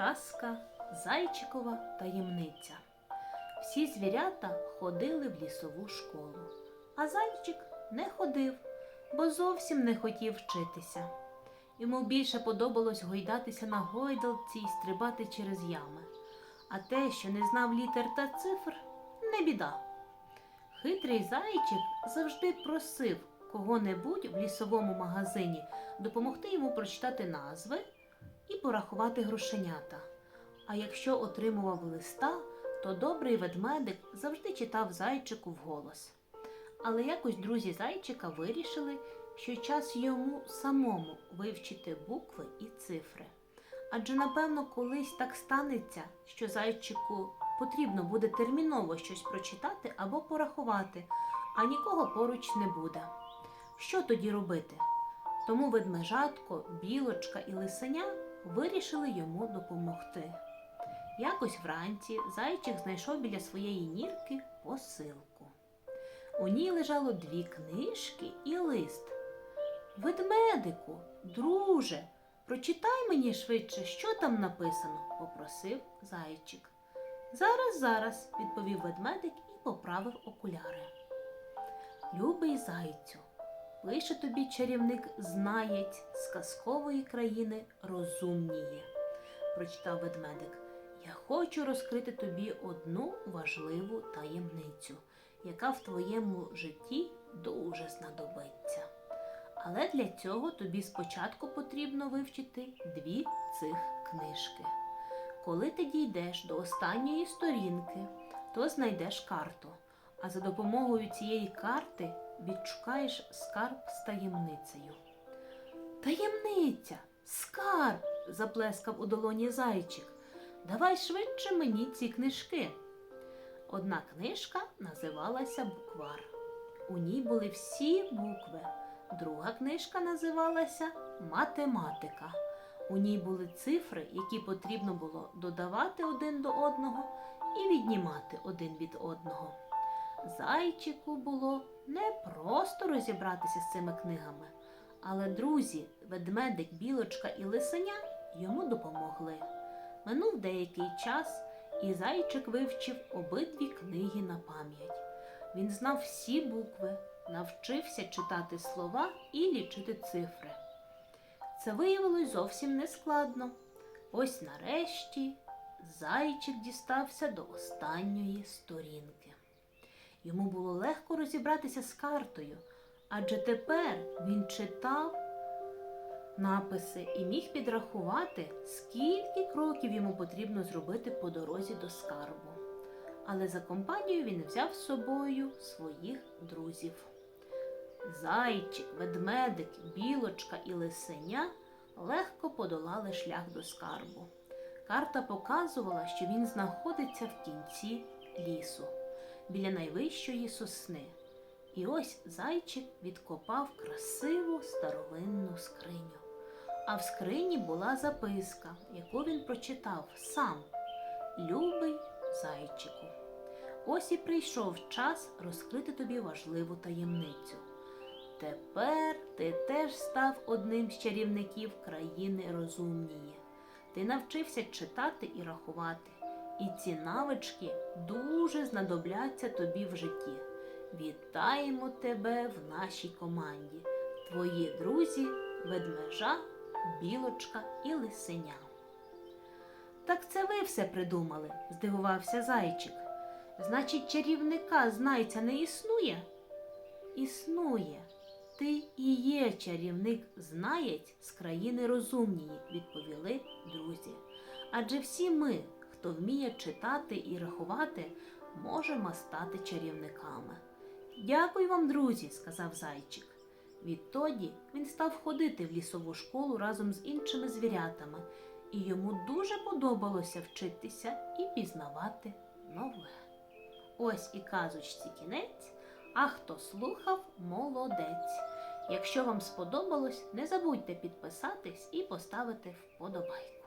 Казка Зайчикова таємниця. Всі звірята ходили в лісову школу, а зайчик не ходив, бо зовсім не хотів вчитися. Йому більше подобалось гойдатися на гойдалці і стрибати через ями. А те, що не знав літер та цифр, не біда. Хитрий зайчик завжди просив кого-небудь в лісовому магазині допомогти йому прочитати назви і порахувати грошенята. А якщо отримував листа, то добрий ведмедик завжди читав зайчику вголос. Але якось друзі зайчика вирішили, що час йому самому вивчити букви і цифри. Адже, напевно, колись так станеться, що зайчику потрібно буде терміново щось прочитати або порахувати, а нікого поруч не буде. Що тоді робити? Тому ведмежатко, білочка і лисеня вирішили йому допомогти. Якось вранці зайчик знайшов біля своєї нірки посилку. У ній лежало дві книжки і лист. Ведмедику, друже, прочитай мені швидше, що там написано, попросив зайчик. Зараз, зараз, відповів ведмедик і поправив окуляри. Любий зайцю, пише тобі чарівник знаєць з казкової країни розумніє, прочитав ведмедик. Я хочу розкрити тобі одну важливу таємницю, яка в твоєму житті дуже знадобиться. Але для цього тобі спочатку потрібно вивчити дві цих книжки. Коли ти дійдеш до останньої сторінки, то знайдеш карту, а за допомогою цієї карти відшукаєш скарб з таємницею. Таємниця, скарб, заплескав у долоні зайчик. Давай швидше мені ці книжки. Одна книжка називалася Буквар. У ній були всі букви. Друга книжка називалася Математика. У ній були цифри, які потрібно було додавати один до одного і віднімати один від одного. Зайчику було не просто розібратися з цими книгами, але друзі, ведмедик, білочка і лисеня йому допомогли. Минув деякий час, і зайчик вивчив обидві книги на пам'ять. Він знав всі букви, навчився читати слова і лічити цифри. Це виявилось зовсім нескладно. Ось нарешті зайчик дістався до останньої сторінки. Йому було легко розібратися з картою, адже тепер він читав написи і міг підрахувати, скільки кроків йому потрібно зробити по дорозі до скарбу. Але за компанію він взяв з собою своїх друзів. Зайчик, ведмедик, білочка і лисеня легко подолали шлях до скарбу. Карта показувала, що він знаходиться в кінці лісу, біля найвищої сосни. І ось зайчик відкопав красиву старовинну скриню. А в скрині була записка, яку він прочитав сам Любий зайчику. Ось і прийшов час розкрити тобі важливу таємницю. Тепер ти теж став одним з чарівників країни розумніє. Ти навчився читати і рахувати, і ці навички дуже знадобляться тобі в житті. Вітаємо тебе в нашій команді. Твої друзі, ведмежа, білочка і лисеня. Так це ви все придумали, здивувався зайчик. Значить, чарівника знайця не існує? Існує. Ти і є чарівник знаєць з країни розумнії, відповіли друзі. Адже всі ми, хто вміє читати і рахувати, можемо стати чарівниками. Дякую вам, друзі, сказав зайчик. Відтоді він став ходити в лісову школу разом з іншими звірятами, і йому дуже подобалося вчитися і пізнавати нове. Ось і казочці кінець, а хто слухав, молодець. Якщо вам сподобалось, не забудьте підписатись і поставити вподобайку.